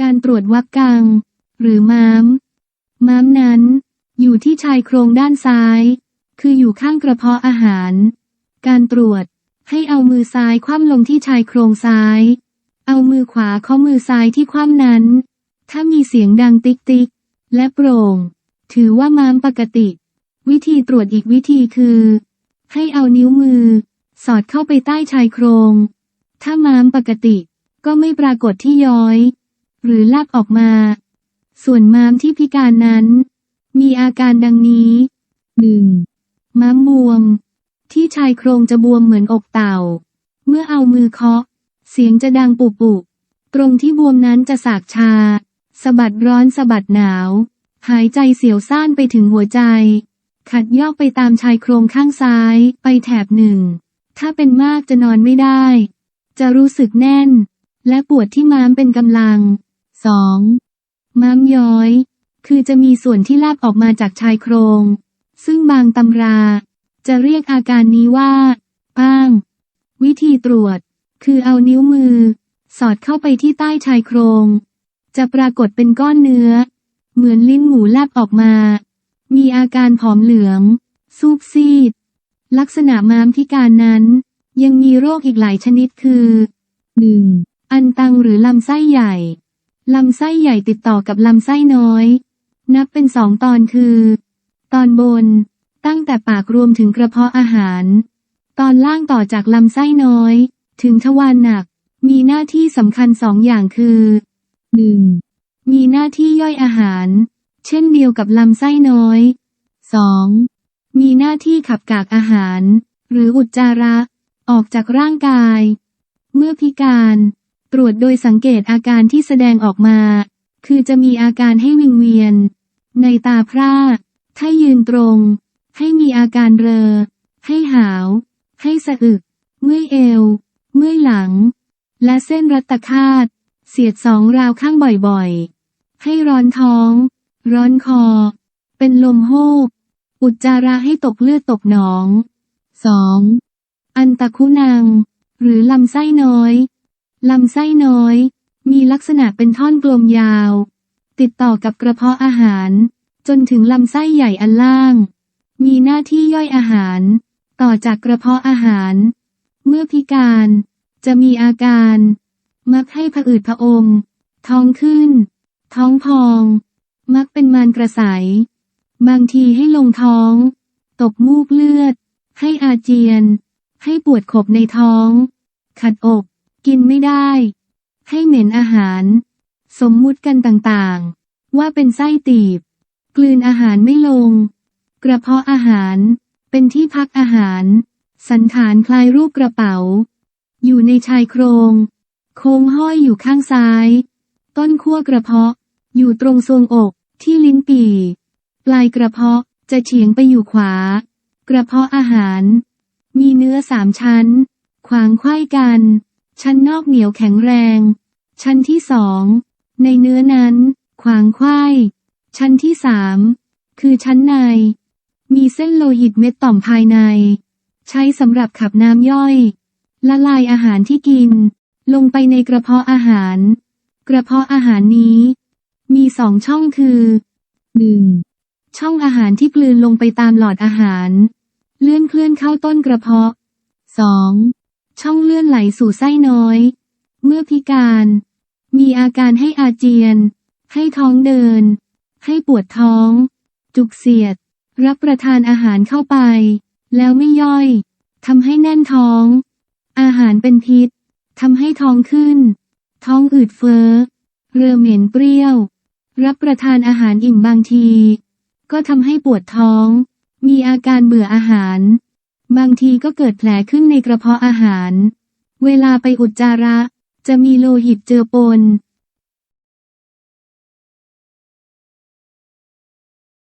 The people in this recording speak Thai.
การตรวจวัดกัง หรือม้าม ม้ามนั้น อยู่ที่ชายโครงด้านซ้าย คืออยู่ข้างกระเพาะอาหาร การตรวจให้เอามือซ้ายคว่ำลงที่ชายโครงซ้าย เอามือขวาข้อมือซ้ายที่คว่ำนั้น ถ้ามีเสียงดังติ๊กติ๊กและโปร่ง ถือว่าม้ามปกติ วิธีตรวจอีกวิธีคือ ให้เอานิ้วมือ สอดเข้าไปใต้ชายโครง ถ้าม้ามปกติก็ไม่ปรากฏที่ย้อย หรือลากออกมา ส่วนม้ามที่พิการนั้น มีอาการดังนี้ 1. ม้ามบวม ที่ชายโครงจะบวมเหมือนอกเต่า เมื่อเอามือเคาะ เสียงจะดังปุบปุบตรงที่บวมนั้นจะสากชาสะบัดร้อนสะบัดหนาว หายใจเสียวซ่านไปถึงหัวใจ ขัดยอกไปตามชายโครงข้างซ้ายไปแถบหนึ่ง ถ้าเป็นมากจะนอนไม่ได้ จะรู้สึกแน่น และปวดที่ม้ามเป็นกำลัง 2. ม้ามย้อย คือจะมีส่วนที่ลากออกมาจากชายโครง ซึ่งบางตำรา จะเรียกอาการนี้ว่าป้าง วิธีตรวจ คือเอานิ้วมือ สอดเข้าไปที่ใต้ชายโครง จะปรากฏเป็นก้อนเนื้อ เหมือนลิ้นหมูแลบออกมา มีอาการผอมเหลือง ซูบซีด ลักษณะม้ามพิการนั้น ยังมีโรคอีกหลายชนิดคือ 1. อันตังหรือลำไส้ใหญ่ ลำไส้ใหญ่ติดต่อกับลำไส้น้อย นับเป็นสองตอนคือ ตอนบน ตั้งแต่ปากรวมถึงกระเพาะอาหาร ตอนล่างต่อจากลำไส้น้อย ถึงทวารหนัก มีหน้าที่สำคัญสองอย่างคือ 1. มีหน้าที่ย่อยอาหาร เช่นเดียวกับลำไส้น้อย 2. มีหน้าที่ขับกากอาหาร หรืออุจจาระ ออกจากร่างกาย เมื่อพิการ ตรวจโดยสังเกตอาการที่แสดงออกมา คือจะมีอาการให้วิงเวียน ในตาพร่า ถ้ายืนตรง ให้มีอาการเรอ ให้หาว ให้สะอึก เมื่อยเอว เมื่อยหลัง และเส้นรัตคาต เสียดสองราวข้างบ่อยๆ ให้ร้อนท้อง ร้อนคอ เป็นลมโฮก อุจจาระให้ตกเลือดตกหนอง 2. อันตะคุนัง หรือลำไส้น้อย ลำไส้น้อย มีลักษณะเป็นท่อนกลมยาว ติดต่อกับกระเพาะอาหาร จนถึงลำไส้ใหญ่อันล่าง มีหน้าที่ย่อยอาหาร ต่อจากกระเพาะอาหาร เมื่อพิการ จะมีอาการ มักให้ผะอืดผะอม ท้องขึ้น ท้องพอง มักเป็นมานกระใสบางทีให้ลงท้อง ตกมูกเลือด ให้อาเจียน ให้ปวดขบในท้อง ขัดอก กินไม่ได้ ให้เหม็นอาหาร สมมุติกันต่างๆ ว่าเป็นไส้ตีบ กลืนอาหารไม่ลง กระเพาะอาหาร เป็นที่พักอาหาร สันฐานคลายรูปกระเป๋า อยู่ในชายโครง โค้งห้อยอยู่ข้างซ้าย ต้นขั้วกระเพาะ อยู่ตรงทรวงอกที่ลิ้นปี่ ปลายกระเพาะจะเฉียงไปอยู่ขวา กระเพาะอาหาร มีเนื้อสามชั้น ขวางไข้กัน ชั้นนอกเหนียวแข็งแรง ชั้นที่สอง ในเนื้อนั้น ขวางไขว้ชั้นที่สามคือชั้นใน มีเส้นโลหิตเม็ดต่อมภายใน ใช้สำหรับขับน้ำย่อย ละลายอาหารที่กิน ลงไปในกระเพาะอาหาร กระเพาะอาหารนี้ มีสองช่องคือ 1. ช่องอาหารที่กลืนลงไปตามหลอดอาหาร เลื่อนเคลื่อนเข้าต้นกระเพาะ 2. ช่องเลื่อนไหลสู่ไส้น้อย เมื่อพิการ มีอาการให้อาเจียน ให้ท้องเดิน ให้ปวดท้อง จุกเสียด รับประทานอาหารเข้าไป แล้วไม่ย่อยทำให้แน่นท้อง อาหารเป็นพิษทำให้ท้องขึ้น ท้องอืดเฟ้อ เรือเหม็นเปรี้ยว รับประทานอาหารอิ่มบางที ก็ทำให้ปวดท้อง มีอาการเบื่ออาหาร บางทีก็เกิดแผลขึ้นในกระเพาะอาหาร เวลาไปอุจจาระ จะมีโลหิตเจือปน